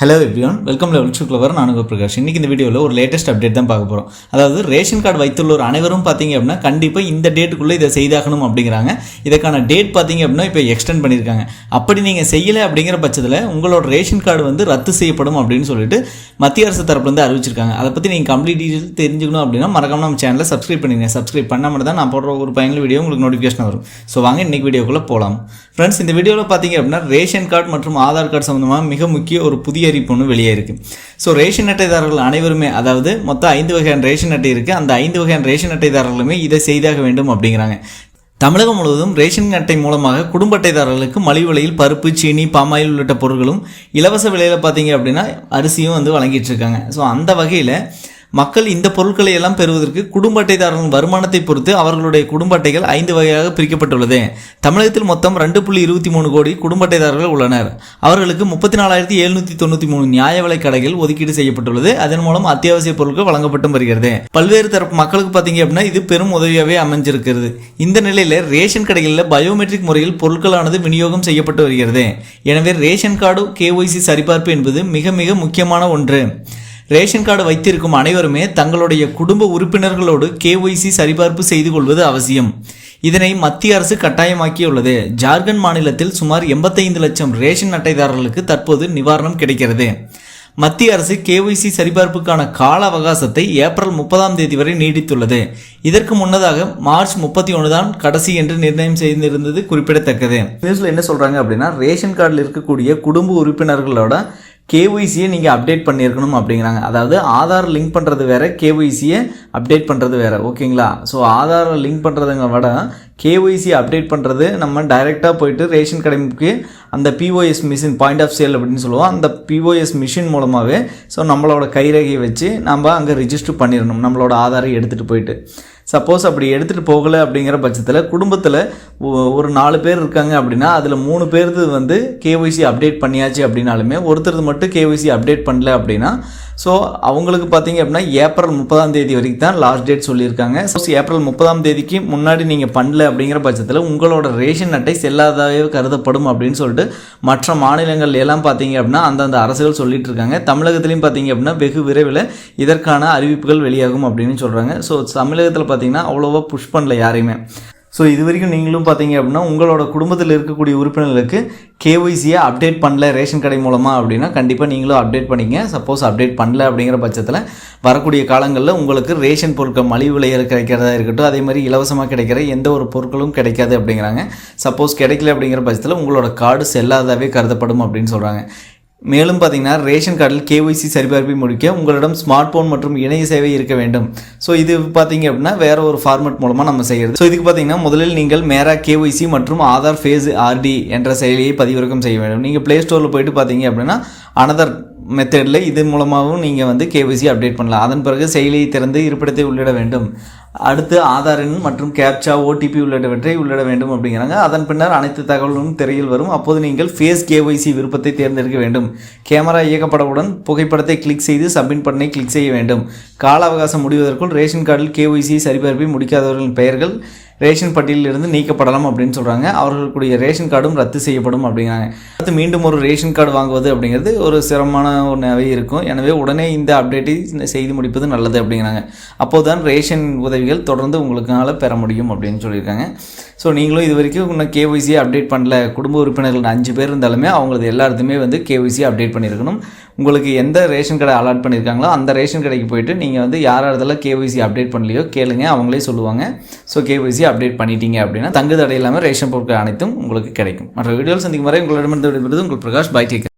Hello everyone welcome level to clever Prakash. இன்றைக்கி இந்த வீடியோவில் ஒரு லேட்டஸ்ட் அப்டேட் தான் பார்க்க போகிறோம் அதாவது ரேஷன் கார்டு வைத்துள்ளோர் அனைவரும் பார்த்தீங்க அப்படின்னா கண்டிப்பாக இந்த டேட்டுக்குள்ளே இதை செய்தாகணும் அப்படிங்கிறாங்க. இதுக்கான டேட் பார்த்தீங்க அப்படின்னா இப்போ எக்ஸ்டெண்ட் பண்ணியிருக்காங்க. அப்படி நீங்கள் செய்யலை அப்படிங்கிற பட்சத்தில் உங்களோட ரேஷன் கார்டு வந்து ரத்து செய்யப்படும் அப்படின்னு சொல்லிட்டு மத்திய அரசு தரப்புலேருந்து அறிவிச்சிருக்காங்க. அதை பற்றி நீங்கள் கம்ப்ளீட் டீட்டெயில் தெரிஞ்சுக்கணும் அப்படின்னா மறக்காம நம்ம சேனலில் சப்ஸ்கிரைப் பண்ணிடுங்க சப்ஸ்கிரைப் பண்ணாமல் தான் நான் போடுற ஒரு பயனுள்ள வீடியோ உங்களுக்கு நோட்டிஃபிகேஷன் வரும். ஸோ வாங்க இன்றைக்கி வீடியோக்குள்ளே போகலாம் ஃப்ரெண்ட்ஸ் இந்த வீடியோவில் பார்த்தீங்க அப்படின்னா ரேஷன் கார்டு மற்றும் ஆதார் கார்டு சம்மந்தமாக மிக முக்கிய ஒரு புதிய அறிவிப்பு ஒன்று வெளியே இருக்குது ஸோ ரேஷன் அட்டைதாரர்கள் அனைவருமே அதாவது மொத்தம் ஐந்து வகையான ரேஷன் அட்டை இருக்குது அந்த ஐந்து வகையான ரேஷன் அட்டைதாரர்களுமே இதை செய்தாக வேண்டும் அப்படிங்கிறாங்க. தமிழகம் முழுவதும் ரேஷன் அட்டை மூலமாக குடும்ப அட்டைதாரர்களுக்கு மலிவு விலையில் பருப்பு சீனி பாமாயில் உள்ளிட்ட பொருட்களும் இலவச விலையில் பார்த்தீங்க அப்படின்னா அரிசியும் வந்து வழங்கிட்டு இருக்காங்க. ஸோ அந்த வகையில் மக்கள் இந்த பொருட்களை எல்லாம் பெறுவதற்கு குடும்ப அட்டைதாரர்களின் வருமானத்தை பொறுத்து அவர்களுடைய குடும்ப அட்டைகள் ஐந்து வகையாக பிரிக்கப்பட்டுள்ளது. தமிழகத்தில் மொத்தம் ரெண்டு புள்ளி இருபத்தி மூணு கோடி குடும்ப அட்டைதாரர்கள் உள்ளனர். அவர்களுக்கு முப்பத்தி நாலாயிரத்தி எழுநூற்றி தொண்ணூற்றி மூணு நியாய விலை கடைகள் ஒதுக்கீடு செய்யப்பட்டுள்ளது. அதன் மூலம் அத்தியாவசிய பொருட்கள் வழங்கப்பட்டும் வருகிறது. பல்வேறு தரப்பு மக்களுக்கு பார்த்தீங்க அப்படின்னா இது பெரும் உதவியாகவே அமைஞ்சிருக்கிறது. இந்த நிலையில் ரேஷன் கடைகளில் பயோமெட்ரிக் முறையில் பொருட்களானது விநியோகம் செய்யப்பட்டு வருகிறது. எனவே ரேஷன் கார்டு கேஒய்சி சரிபார்ப்பு என்பது மிக மிக முக்கியமான ஒன்று. ரேஷன் கார்டு வைத்திருக்கும் அனைவருமே தங்களுடைய குடும்ப உறுப்பினர்களோடு கேஒய்சி சரிபார்ப்பு செய்து கொள்வது அவசியம். இதனை மத்திய அரசு கட்டாயமாக்கியுள்ளது. ஜார்க்கண்ட் மாநிலத்தில் சுமார் எண்பத்தைந்து லட்சம் ரேஷன் அட்டைதாரர்களுக்கு தற்போது நிவாரணம் கிடைக்கிறது. மத்திய அரசு கேஒய்சி சரிபார்ப்புக்கான கால அவகாசத்தை ஏப்ரல் முப்பதாம் தேதி வரை நீடித்துள்ளது. இதற்கு முன்னதாக மார்ச் முப்பத்தி ஒன்று தான் கடைசி என்று நிர்ணயம் செய்திருந்தது குறிப்பிடத்தக்கது. நியூஸில் என்ன சொல்கிறாங்க அப்படின்னா ரேஷன் கார்டில் இருக்கக்கூடிய குடும்ப உறுப்பினர்களோட கேஒய்சியை நீங்கள் அப்டேட் பண்ணியிருக்கணும் அப்படிங்கிறாங்க. அதாவது ஆதார் லிங்க் பண்ணுறது வேறு கேஒய்சியை அப்டேட் பண்ணுறது வேறு. ஓகேங்களா ஸோ ஆதார் லிங்க் பண்ணுறதுங்க விட கேஒய்சி அப்டேட் பண்ணுறது நம்ம டைரெக்டாக போயிட்டு ரேஷன் கடைக்கு அந்த POS machine point of sale அப்படின்னு சொல்லுவோம். அந்த பிஓஎஸ் மிஷின் மூலமாகவே ஸோ நம்மளோட கைரேகையை வச்சு நம்ம அங்கே ரிஜிஸ்டர் பண்ணிடணும் நம்மளோட ஆதாரை எடுத்துகிட்டு போயிட்டு. சப்போஸ் அப்படி எடுத்துகிட்டு போகலை அப்படிங்கிற பட்சத்தில் குடும்பத்தில் ஒரு நாலு பேர் இருக்காங்க அப்படின்னா அதில் மூணு பேர்து வந்து கேஒய்சி அப்டேட் பண்ணியாச்சு அப்படின்னாலுமே ஒருத்தர் மட்டும் கேஒய்சி அப்டேட் பண்ணல அப்படின்னா ஸோ அவங்களுக்கு பார்த்தீங்க அப்படின்னா ஏப்ரல் முப்பதாம் தேதி வரைக்கும் தான் லாஸ்ட் டேட் சொல்லியிருக்காங்க. ஸோ ஏப்ரல் முப்பதாம் தேதிக்கு முன்னாடி நீங்கள் பண்ணல அப்படிங்கிற பட்சத்தில் உங்களோட ரேஷன் அட்டை செல்லாதாவே கருதப்படும் அப்படின்னு சொல்லிட்டு மற்ற மாநிலங்கள் எல்லாம் பார்த்தீங்க அப்படின்னா அந்தந்த அரசுகள் சொல்லிட்டு இருக்காங்க. தமிழகத்திலையும் பார்த்தீங்க அப்படின்னா வெகு விரைவில் இதற்கான அறிவிப்புகள் வெளியாகும் அப்படின்னு சொல்கிறாங்க ஸோ தமிழகத்தில் பார்த்தீங்கன்னா அவ்வளோவா புஷ் பண்ணல யாரையுமே. ஸோ இது வரைக்கும் நீங்களும் பார்த்தீங்க அப்படின்னா உங்களோட குடும்பத்தில் இருக்கக்கூடிய உறுப்பினர்களுக்கு கேஒய்சியை அப்டேட் பண்ணல ரேஷன் கடை மூலமாக அப்படின்னா கண்டிப்பாக நீங்களும் அப்டேட் பண்ணிங்க சப்போஸ் அப்டேட் பண்ணல அப்படிங்கிற பட்சத்தில் வரக்கூடிய காலங்களில் உங்களுக்கு ரேஷன் பொருட்கள் மலிவு விலையில் கிடைக்கிறதா இருக்கட்டும் அதே மாதிரி இலவசமாக கிடைக்கிற எந்த ஒரு பொருட்களும் கிடைக்காது அப்படிங்கிறாங்க. சப்போஸ் கிடைக்கல அப்படிங்கிற பட்சத்தில் உங்களோட கார்டு செல்லாதாவே கருதப்படும் அப்படின்னு சொல்கிறாங்க மேலும் பார்த்தீங்கன்னா ரேஷன் கார்டில் கேஒய்சி சரிபார்ப்பை முடிக்க உங்களிடம் ஸ்மார்ட் ஃபோன் மற்றும் இணைய சேவை இருக்க வேண்டும். ஸோ இது பார்த்தீங்க அப்படின்னா வேற ஒரு ஃபார்மெட் மூலமாக நம்ம செய்கிறது ஸோ இதுக்கு பார்த்தீங்கன்னா முதலில் நீங்கள் மேரா கேஒய்சி மற்றும் ஆதார் ஃபேஸ் ஆர்டி என்ற செயலியை பதிவிறக்கம் செய்ய வேண்டும். நீங்கள் ப்ளே ஸ்டோரில் போயிட்டு பார்த்தீங்க அப்படின்னா அனதர் மெத்தடில் இது மூலமாகவும் நீங்கள் வந்து கேபிசி அப்டேட் பண்ணலாம். அதன் பிறகு செயலியை திறந்து இருப்பிடத்தை உள்ளிட வேண்டும். அடுத்து ஆதார் எண் மற்றும் கேப்சா ஓடிபி உள்ளிட்டவற்றை உள்ளிட வேண்டும் அப்படிங்கிறாங்க. அதன் பின்னர் அனைத்து தகவல்களும் திரையில் வரும். அப்போது நீங்கள் ஃபேஸ் கேஒய்சி விருப்பத்தை தேர்ந்தெடுக்க வேண்டும். கேமரா இயக்கப்படவுடன் புகைப்படத்தை கிளிக் செய்து சப்மிட் பண்ணை கிளிக் செய்ய வேண்டும். கால அவகாசம் முடிவதற்குள் ரேஷன் கார்டில் கேஒய்சி சரிபார்ப்பை முடிக்காதவர்களின் பெயர்கள் ரேஷன் பட்டியலிலிருந்து நீக்கப்படலாம் அப்படின்னு சொல்கிறாங்க அவர்களுடைய ரேஷன் கார்டும் ரத்து செய்யப்படும் அப்படிங்கிறாங்க. அடுத்து மீண்டும் ஒரு ரேஷன் கார்டு வாங்குவது அப்படிங்கிறது ஒரு சிரமமான ஒன்றாவே இருக்கும். எனவே உடனே இந்த அப்டேட்டை செய்து முடிப்பது நல்லது அப்படிங்கிறாங்க. அப்போது ரேஷன் உதவிகள் தொடர்ந்து உங்களுக்கால பெற முடியும் அப்படின்னு சொல்லியிருக்காங்க. ஸோ நீங்களும் இது வரைக்கும் இன்னும் கேஒய்சியை அப்டேட் பண்ணல. குடும்ப உறுப்பினர்கள் அஞ்சு பேர் இருந்தாலுமே அவங்களது எல்லாருக்குமே வந்து கேஒய்சி அப்டேட் பண்ணியிருக்கணும். உங்களுக்கு எந்த ரேஷன் கடை அலாட் பண்ணியிருக்காங்களோ அந்த ரேஷன் கடைக்கு போயிட்டு நீங்கள் வந்து யார் இடத்துல கேஒய்சி அப்டேட் பண்ணலையோ கேளுங்க அவங்களே சொல்லுவாங்க. ஸோ கேஒய்சி அப்டேட் பண்ணிட்டீங்க அப்படின்னா தங்கு தடை இல்லாமல் ரேஷன் பொருட்கள் அனைத்தும் உங்களுக்கு கிடைக்கும். மற்ற வீடியோவில் சந்திக்கும் வரை உங்களிடமிருந்து விடுபடுவது உங்கள் பிரகாஷ் பை டேக்கர்